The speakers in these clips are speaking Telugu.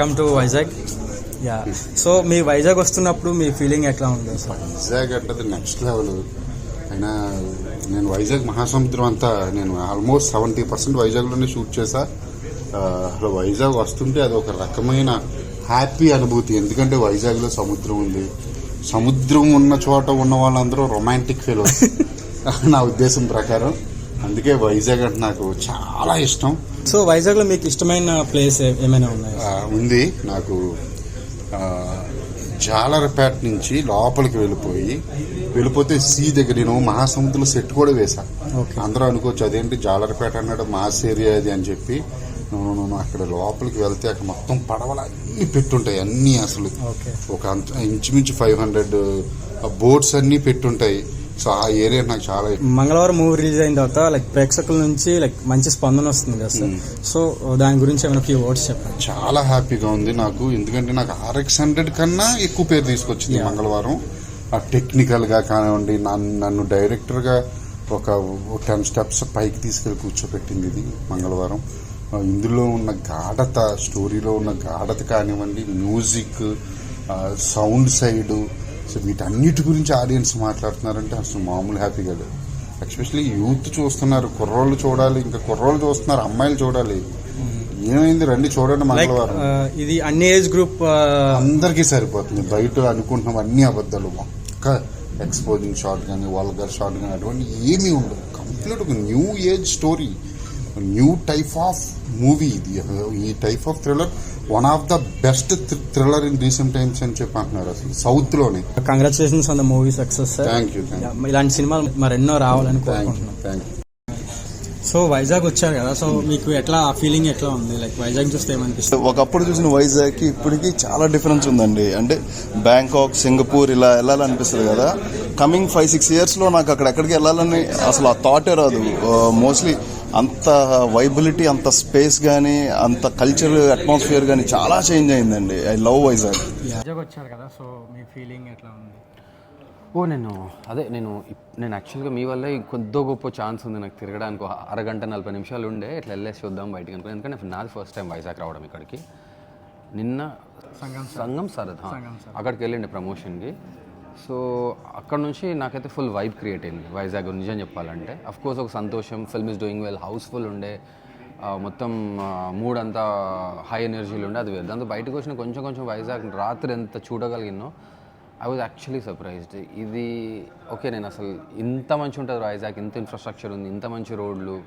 Come to Vizag yeah so మీ వైజాగ్ వస్తున్నప్పుడు మీ ఫీలింగ్ ఎట్లా ఉంది? వైజాగ్ అంటే నెక్స్ట్ లెవెల్ అయినా నేను వైజాగ్ మహాసముద్రం అంతా నేను ఆల్మోస్ట్ సెవెంటీ పర్సెంట్ వైజాగ్లోనే షూట్ చేశా అసలు వైజాగ్ వస్తుంటే అది ఒక రకమైన హ్యాపీ అనుభూతి. ఎందుకంటే వైజాగ్లో సముద్రం ఉంది. సముద్రం ఉన్న చోట ఉన్న వాళ్ళందరూ రొమాంటిక్ ఫీల్ నా ఉద్దేశం ప్రకారం. అందుకే వైజాగ్ అంటే నాకు చాలా ఇష్టం. సో వైజాగ్లో మీకు ఇష్టమైన ప్లేస్ ఏమైనా ఉన్నాయి? ఉంది. నాకు జాలరపేట నుంచి లోపలికి వెళ్ళిపోయి వెళ్ళిపోతే సీ దగ్గర నేను మహాసముద్రంలో సెట్ కూడా Okay. అందరూ అనుకోవచ్చు అదేంటి జాలరపేట అన్నాడు మాస్ ఏరియా అది అని చెప్పి. నువ్వు నువ్వు అక్కడ లోపలికి వెళ్తే అక్కడ మొత్తం పడవలు అన్ని పెట్టుంటాయి అన్ని అసలు. ఒక అంత ఇంచుమించు ఫైవ్ హండ్రెడ్ బోట్స్ అన్ని పెట్టుంటాయి. సో ఆ ఏరియా నాకు చాలా మంగళవారం మూవీ రిలీజ్ అయిన తర్వాత లైక్ ప్రేక్షకుల నుంచి లైక్ మంచి స్పందన వస్తుంది కదా సార్. సో దాని గురించి ఏమైనా ఫ్యూ వర్డ్స్ చెప్పండి. చాలా హ్యాపీగా ఉంది నాకు. ఎందుకంటే నాకు ఆర్ఎక్స్ హండ్రెడ్ కన్నా ఎక్కువ పేరు తీసుకొచ్చింది. మంగళవారం. ఆ టెక్నికల్గా కానివ్వండి నన్ను నన్ను డైరెక్టర్గా ఒక టెన్ స్టెప్స్ పైకి తీసుకెళ్ళి కూర్చోబెట్టింది ఇది మంగళవారం. ఇందులో ఉన్న గాఢత స్టోరీలో ఉన్న గాఢత కానివ్వండి మ్యూజిక్ సౌండ్ సైడ్ సో వీటన్నిటి గురించి ఆడియన్స్ మాట్లాడుతున్నారంటే అసలు మామూలు హ్యాపీగా లేదు ఎస్పెషల్లీ యూత్ చూస్తున్నారు కుర్రోళ్ళు చూడాలి ఇంకా కుర్రోళ్ళు చూస్తున్నారు అమ్మాయిలు చూడాలి. ఏమైంది? రండి చూడండి మంగళవారం. ఇది అన్ని ఏజ్ గ్రూప్ అందరికీ సరిపోతుంది. బయట అనుకుంటున్నాం అన్ని అబద్ధాలు. ఒక్క ఎక్స్పోజింగ్ షాట్ కానీ వల్గర్ షాట్ కానీ అటువంటి ఏమీ ఉండదు. కంప్లీట్ ఒక new age story new type of movie ఇది ఈ type of thriller one of the best thriller in recent times అని చెప్పి అంటున్నారు అసలు సౌత్లోనే congratulations on the movie success thank you ఇలాంటి సినిమాలు మరెన్నో రావాలని థ్యాంక్ యూ సో వైజాగ్ వచ్చారు కదా సో మీకు ఎట్లా ఆ ఫీలింగ్ ఎట్లా ఉంది? లైక్ వైజాగ్ చూస్తే ఏమనిపిస్తుంది? ఒకప్పుడు చూసిన వైజాగ్కి ఇప్పటికి చాలా డిఫరెన్స్ ఉందండి. అంటే బ్యాంకాక్ సింగపూర్ ఇలా వెళ్ళాలనిపిస్తుంది కదా. కమింగ్ ఫైవ్ సిక్స్ ఇయర్స్లో నాకు అక్కడ ఎక్కడికి వెళ్ళాలని అసలు ఆ థాటే రాదు. మోస్ట్లీ అంత వైబిలిటీ అంత స్పేస్ కానీ అంత కల్చర్ అట్మాస్ఫియర్ కానీ చాలా చేంజ్ అయిందండి. I love Vizag. వైజాగ్ వచ్చారు కదా సో మీ ఫీలింగ్ ఎట్లా ఉంది? ఓ నేను అదే నేను నేను యాక్చువల్గా మీ వల్ల కొద్దో గొప్ప ఛాన్స్ ఉంది నాకు తిరగడానికి. అరగంట నలభై నిమిషాలు ఉండే ఇట్లా వెళ్ళేసి చూద్దాం బయటికి అనుకున్నాను ఎందుకంటే నాది ఫస్ట్ టైం వైజాగ్ రావడం ఇక్కడికి. నిన్న సంగం సంగం సరద్. అక్కడికి వెళ్ళండి ప్రమోషన్కి సో అక్కడ నుంచి నాకైతే ఫుల్ వైబ్ క్రియేట్ అయింది. వైజాగ్ నిజం చెప్పాలంటే. అఫ్ కోర్స్ ఒక సంతోషం. Film is doing well house full ఉండే. మొత్తం మూడ్ అంతా హై ఎనర్జీలు ఉండే. అది వేరు. దాంతో బయటకు వచ్చిన కొంచెం కొంచెం వైజాగ్ రాత్రి ఎంత చూడగలిగినో ఐ వాజ్ యాక్చువల్లీ సర్ప్రైజ్డ్ ఇది ఓకే నేను అసలు ఇంత మంచి ఉంటుంది వైజాగ్ ఇంత ఇన్ఫ్రాస్ట్రక్చర్ ఉంది. ఇంత మంచి రోడ్లు.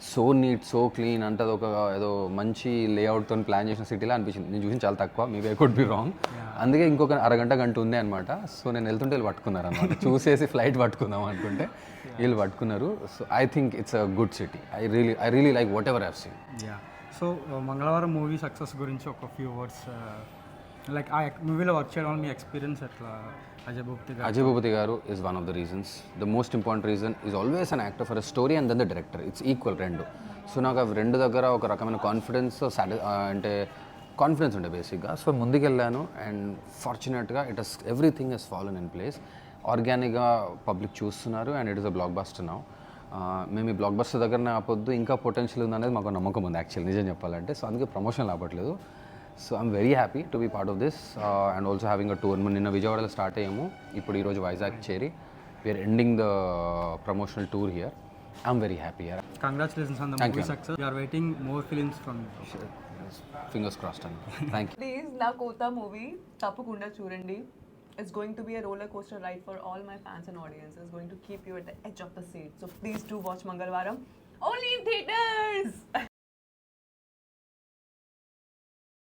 సో నీట్ సో క్లీన్ అంటే ఒక ఏదో మంచి లేఅవుట్తో ప్లాన్ చేసిన సిటీలా అనిపించింది. నేను చూసిన చాలా తక్కువ మీ వే కుడ్ బి రాంగ్ అందుకే ఇంకొక అరగంట గంట ఉంది అనమాట సో నేను వెళ్తుంటే వీళ్ళు పట్టుకున్నారు అనమాట చూసేసి ఫ్లైట్ పట్టుకుందాం అనుకుంటే వీళ్ళు పట్టుకున్నారు. So I think it's a good city I really I really like whatever have seen yeah so Mangalavaaram movie success గురించి ఒక ఫ్యూ వర్డ్స్ లైక్ ఆ మూవీలో వర్క్ చేయడం వల్ల మీ ఎక్స్పీరియన్స్ ఎట్లా? అజయ్ గారు Ajay is one of the reasons the most important reason is always an actor for a story and then the director it's equal రెండు సో నాకు అవి రెండు దగ్గర ఒక రకమైన కాన్ఫిడెన్స్ అంటే కాన్ఫిడెన్స్ ఉండే బేసిక్గా సో ముందుకెళ్ళాను and ఫార్చునేట్గా it has everything has fallen in place ఆర్గానిక్గా పబ్లిక్ చూస్తున్నారు and it is a blockbuster now మేము ఈ బ్లాక్ బస్టర్ దగ్గరనే ఆపొద్దు. ఇంకా పొటెన్షియల్ ఉందనేది మాకు నమ్మకం ఉంది యాక్చువల్ నిజం చెప్పాలంటే. సో అందుకే ప్రమోషన్ ఆపట్లేదు so I'm very happy to be part of this and also having a tour నిన్న విజయవాడలో స్టార్ట్ అయ్యాము. ఇప్పుడు ఈరోజు వైజాగ్ చేరి we're ending the promotional tour here I'm very happy here congratulations on the Thank movie you. Success you are waiting more films from fingers crossed అండి థ్యాంక్ యూ ప్లీజ్ నా కోత మూవీ తప్పకుండా చూడండి. It's going to be a roller coaster ride for all my fans and audience is going to keep you at the edge of the seat so please do watch Mangalavaaram only in theatre